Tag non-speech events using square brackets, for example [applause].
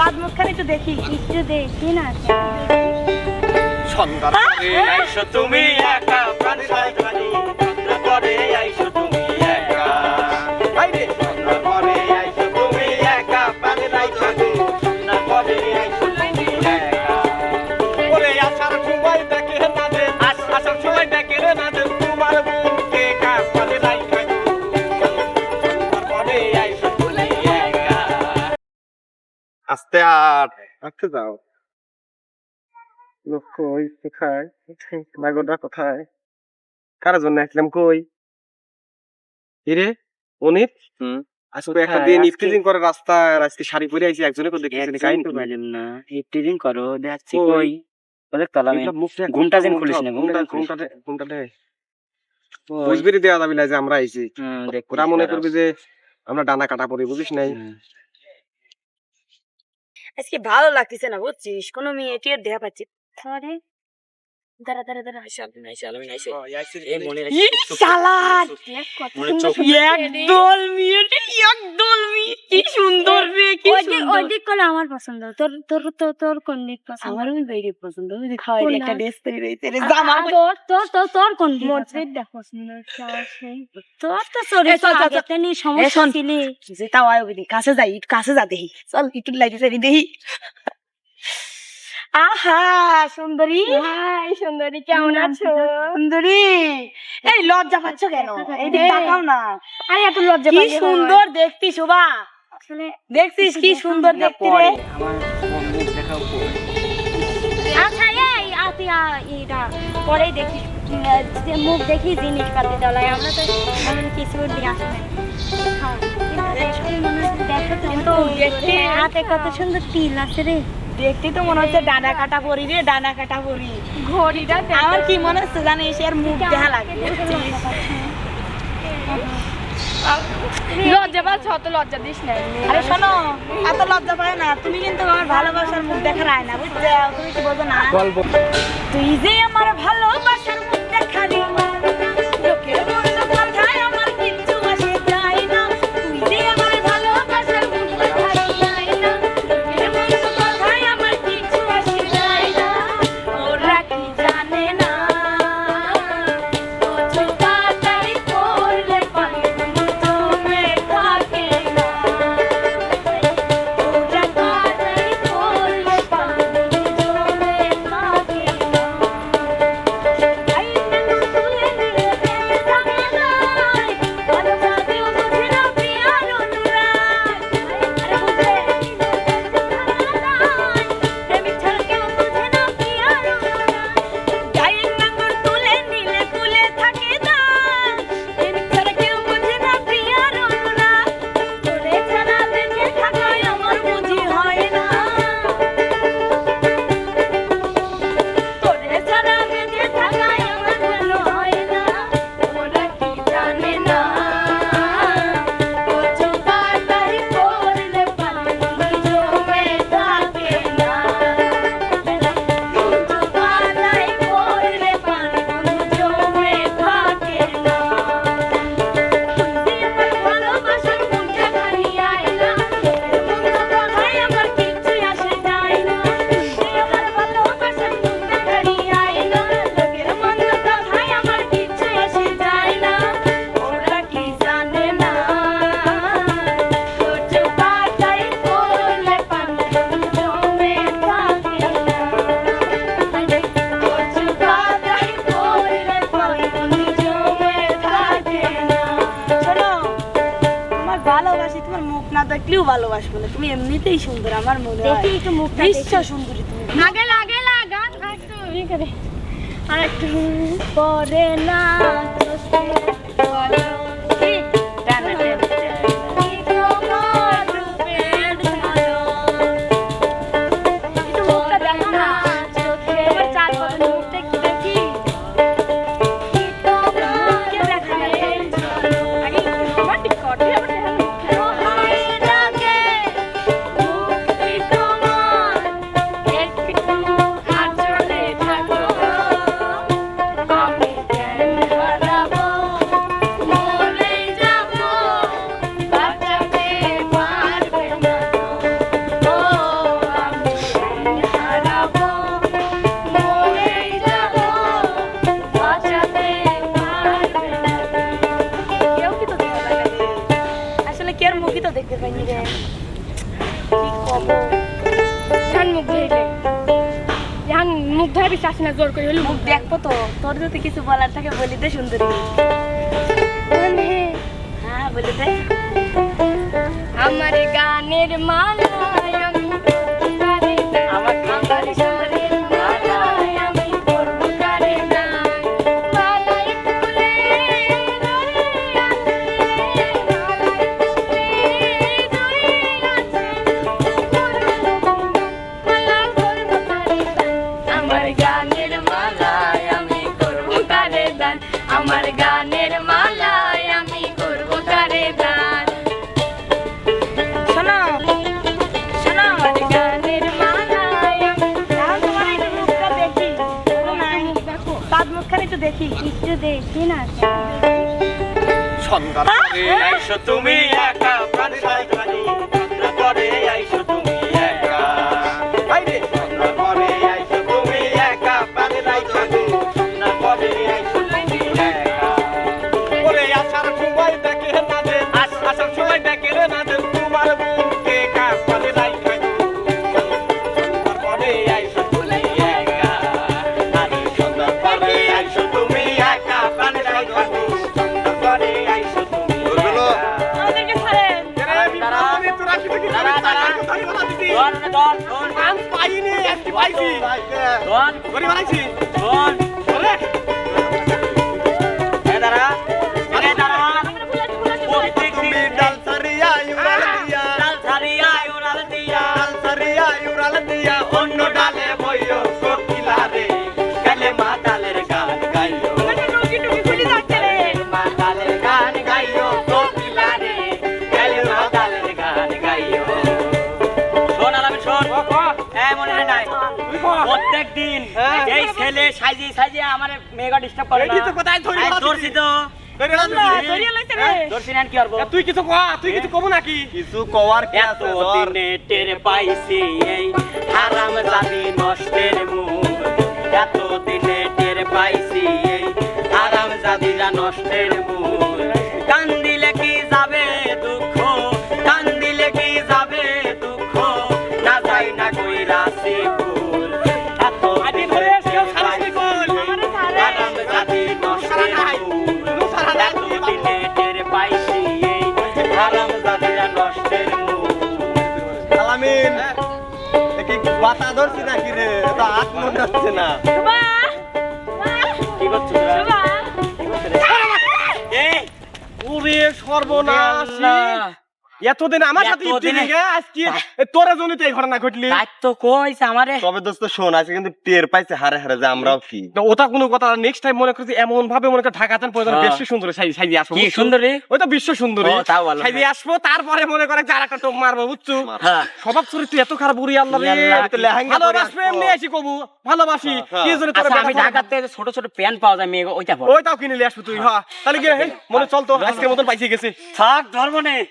কাজ মুখখানে একটু দেখি একটু দেখি না সন্ধ্যা তুমি একা প্রাণ করে আইসো তুমি আর আস্তে যাও লোক কই কোথায় নাগরদা কোথায় কার জন্য আসলাম কই ইরে অনিত আজকে একটা দিন ইফটিজিং করে রাস্তা আজকে শাড়ি পরে আইছি একজনে তো না হিটিং করো দেখাচ্ছি কই? ওদের তলা ঘুমটা যেন খুলিস না, ঘুমটা যেন খুলিস। ঘুমটা ঘুমটা দে বুঝবি দেওয়া যাবি না যে আমরা আইছি। ওরা মনে করবে যে আমরা ডানা কাটা পড়ি বুঝিস নাই। আজকে ভালো লাগতেছে না বুঝছিস? কোনো মেয়ে টিয়ার দেখা পাচ্ছি ধরে দাঁড়া দাঁড়া দাঁড়া এই ই শালার কত মনে সুন্দর চোখ- একদল মেয়ে একদল মেয়ে। কি সুন্দর রে কি সুন্দর। ওই দিক করলে আমার পছন্দ। তোর তোর তোর তোর কোন দিক পছন্দ? আমারও বেরি পছন্দ। ওই যে খাওয়াই একটা ড্রেস তৈরি হইছে রে জামা তোর তোর তোর তোর কোন দিক মোর পছন্দ? যেটা [laughs] তোর তো চরিত্র চল, চল, চল। আগেতে সমস্যা শোন। ছিলি। যে তাও আয় ওই কাছে যাই কাছে যা দেখি। চল একটু লাইটে সাইডে দেখি। আহা সুন্দরী। হাই সুন্দরী কেমন আছো? সুন্দরী। এই লজ্জা পাচ্ছ কেন? এই দিক তাকাও না। আরে এত লজ্জা কি সুন্দর দেখতি শোভা। দেখছিস কি সুন্দর না, দেখতি রে। আচ্ছা এই আতি এটা পরেই দেখি যে মুখ দেখি জিনিস পাতি দলাই আমরা তো এমন কিছু দিয়ে আসে নাই। হ্যাঁ, কিন্তু দেখো তো দেখতে হাতে কত সুন্দর তিল আছে রে। দেখতে তো মনে হচ্ছে ডানা কাটা পরি রে ডানা কাটা পরি। ঘড়িটা আমার কি মনে হচ্ছে জানিস এর মুখ দেখা লাগে লজ্জা পাচ্ছ অত লজ্জা দিস না আরে শোনো এত লজ্জা পায় না তুমি কিন্তু আমার ভালোবাসার মুখ দেখার আয় না বুঝছ? তুমি কি বোঝো না? তুই যে আমার ভালোবাসার দেখলেও ভালোবাসবো না। তুমি এমনিতেই সুন্দর আমার মনে হয়। একটু মুখটা বিশ্ব সুন্দরী তুমি। আগে লাগে লাগা আর একটু পরে না মুখই তো দেখতে পাইনি জান মুখ ধরে জান মুখ ধরে বিশ্বাস না জোর করে হলো মুখ দেখব তো। তোর যদি কিছু বলার থাকে বলি দে সুন্দরী। হ্যাঁ বলি দে। দেখি না সন্ধ্যা তুমি একা। ধর, ধর, ধর। এ সাজিয়ে সাজিয়ে আমার মেয়েকে ডিস্টার্ব করে না। কোথায় ধরে ধরছি তো। ধরিয়ে লইছে রে ধরছি না কি করব? তুই কিছু কয়া তুই কিছু কব নাকি? কিছু কওয়ার কে আছে দিনে টের পাইছি এই হারাম জাতি নষ্টের মুখ। এত দিনে টের পাইছি এই হারাম জাতিরা নষ্টের মুখ। বাতা ধরছি নাকি রে? তো হাত মনে হচ্ছে না। কি করছ এই, ওরে সর্বনাশী। এতদিন আমার সাথে আজকে তোরা জনিতে এই ঘটনা ঘটলি। তাই তো কইছে আমারে। তবে দোস্ত শোন আছে কিন্তু টের পাইছে হারে হারে যে আমরাও কি। ওটা কোনো কথা নেক্সট টাইম মনে করছি এমন ভাবে মনে করে ঢাকাতেন প্রয়োজন হ্যাঁ। বেশি সুন্দর সাইজ সাইজ আসব কি? সুন্দরী? ওই তো বিশ্ব সুন্দরী। তাও ভালো। সাইজে আসব তারপরে মনে করে চার একটা টোপ মারবো বুঝছ? হ্যাঁ। স্বভাব চরিত্র এত খারাপ বুড়ি আল্লাহ রে। ভালোবাসবে এমনি আছি কবু ভালোবাসি। হ্যাঁ। কি জন্য তোর আচ্ছা আমি ঢাকাতে ছোট ছোট প্যান্ট পাওয়া যায় মেয়ে ওইটা পর। ওইটাও কিনে নিয়ে আসব তুই হ্যাঁ। তাহলে কি মনে চল তো আজকের মতন পাইছে গেছে। থাক ধর্ম নেই।